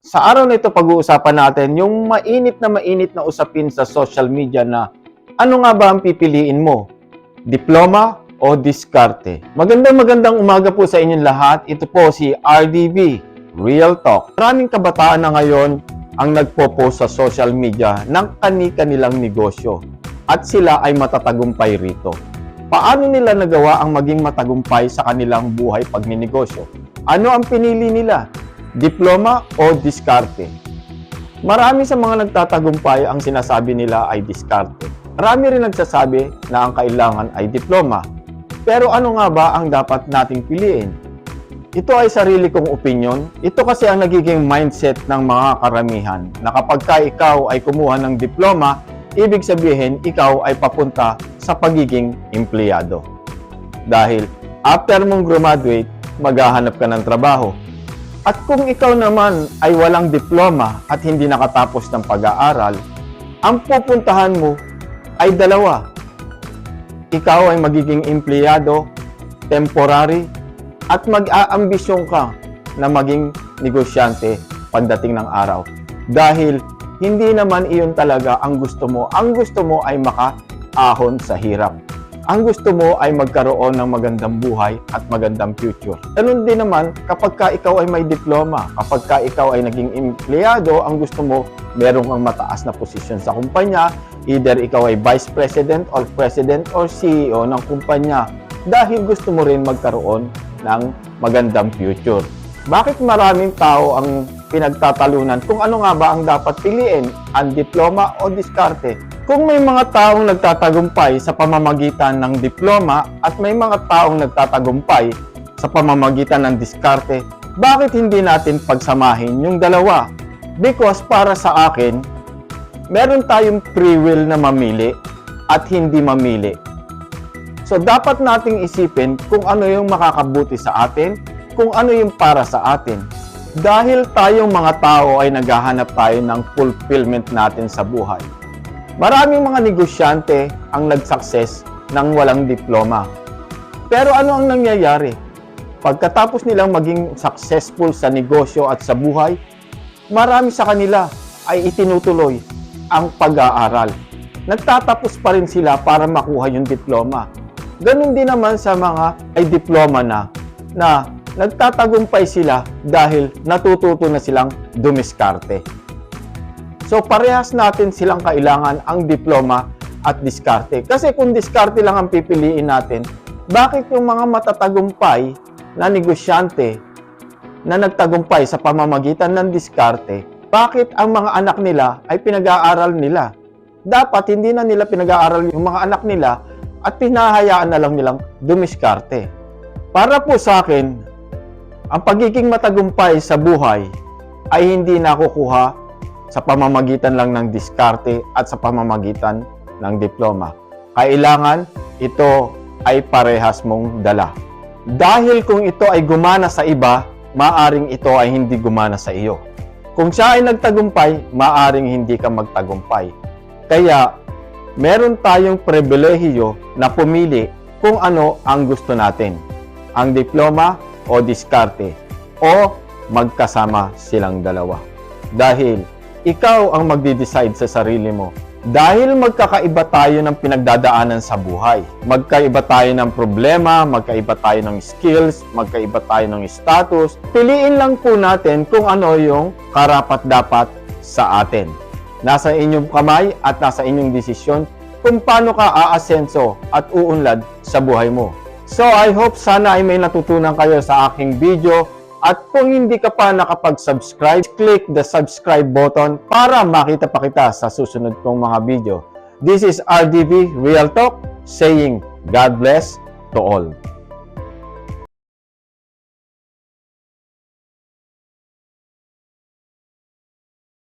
Sa araw na ito, pag-uusapan natin yung mainit na mainit na usapin sa social media na ano nga ba ang pipiliin mo? Diploma o diskarte? Magandang magandang umaga po sa inyong lahat. Ito po si RDB, Real Talk. Maraming kabataan na ngayon ang nagpo-post sa social media ng kani-kanilang negosyo at sila ay matatagumpay rito. Paano nila nagawa ang maging matagumpay sa kanilang buhay pag ninegosyo? Ano ang pinili nila? Diploma o diskarte? Marami sa mga nagtatagumpay ang sinasabi nila ay diskarte. Marami rin nagsasabi na ang kailangan ay diploma. Pero ano nga ba ang dapat nating piliin? Ito ay sarili kong opinion. Ito kasi ang nagiging mindset ng mga karamihan na kapag ka ikaw ay kumuha ng diploma, ibig sabihin ikaw ay papunta sa pagiging empleyado. Dahil after mong graduate, maghahanap ka ng trabaho. At kung ikaw naman ay walang diploma at hindi nakatapos ng pag-aaral, ang pupuntahan mo ay dalawa. Ikaw ay magiging empleyado, temporary, at mag-aambisyon ka na maging negosyante pagdating ng araw. Dahil hindi naman iyon talaga ang gusto mo. Ang gusto mo ay makaahon sa hirap. Ang gusto mo ay magkaroon ng magandang buhay at magandang future. Ganun din naman kapag ka ikaw ay may diploma, kapag ka ikaw ay naging empleyado, ang gusto mo meron kang mataas na posisyon sa kumpanya, either ikaw ay vice president or president or CEO ng kumpanya dahil gusto mo rin magkaroon ng magandang future. Bakit maraming tao ang pinagtatalunan kung ano nga ba ang dapat piliin, ang diploma o diskarte? Kung may mga taong nagtatagumpay sa pamamagitan ng diploma at may mga taong nagtatagumpay sa pamamagitan ng diskarte, bakit hindi natin pagsamahin yung dalawa? Because para sa akin, meron tayong free will na mamili at hindi mamili. So dapat nating isipin kung ano yung makakabuti sa atin, kung ano yung para sa atin. Dahil tayong mga tao ay naghahanap tayo ng fulfillment natin sa buhay. Maraming mga negosyante ang nag-success ng walang diploma. Pero ano ang nangyayari? Pagkatapos nilang maging successful sa negosyo at sa buhay, marami sa kanila ay itinutuloy ang pag-aaral. Nagtatapos pa rin sila para makuha yung diploma. Ganon din naman sa mga ay diploma na na nagtatagumpay sila dahil natututo na silang dumiskarte. So parehas natin silang kailangan ang diploma at diskarte. Kasi kung diskarte lang ang pipiliin natin, bakit yung mga matatagumpay na negosyante na nagtagumpay sa pamamagitan ng diskarte, bakit ang mga anak nila ay pinag-aaral nila? Dapat hindi na nila pinag-aaral yung mga anak nila at pinahayaan na lang nilang dumiskarte. Para po sa akin, ang pagiging matagumpay sa buhay ay hindi nakukuha sa pamamagitan lang ng diskarte at sa pamamagitan ng diploma. Kailangan ito ay parehas mong dala. Dahil kung ito ay gumana sa iba, maaring ito ay hindi gumana sa iyo. Kung siya ay nagtagumpay, maaring hindi ka magtagumpay. Kaya, meron tayong pribilehiyo na pumili kung ano ang gusto natin. Ang diploma o diskarte o magkasama silang dalawa. Dahil ikaw ang magdi-decide sa sarili mo. Dahil magkakaiba tayo ng pinagdadaanan sa buhay. Magkaiba tayo ng problema, magkaiba tayo ng skills, magkaiba tayo ng status. Piliin lang po natin kung ano yung karapat-dapat sa atin. Nasa inyong kamay at nasa inyong desisyon kung paano ka aasenso at uunlad sa buhay mo. So I hope sana ay may natutunan kayo sa aking video at kung hindi ka pa nakapag-subscribe, click the subscribe button para makita pa kita sa susunod kong mga video. This is RDV Real Talk saying God bless to all.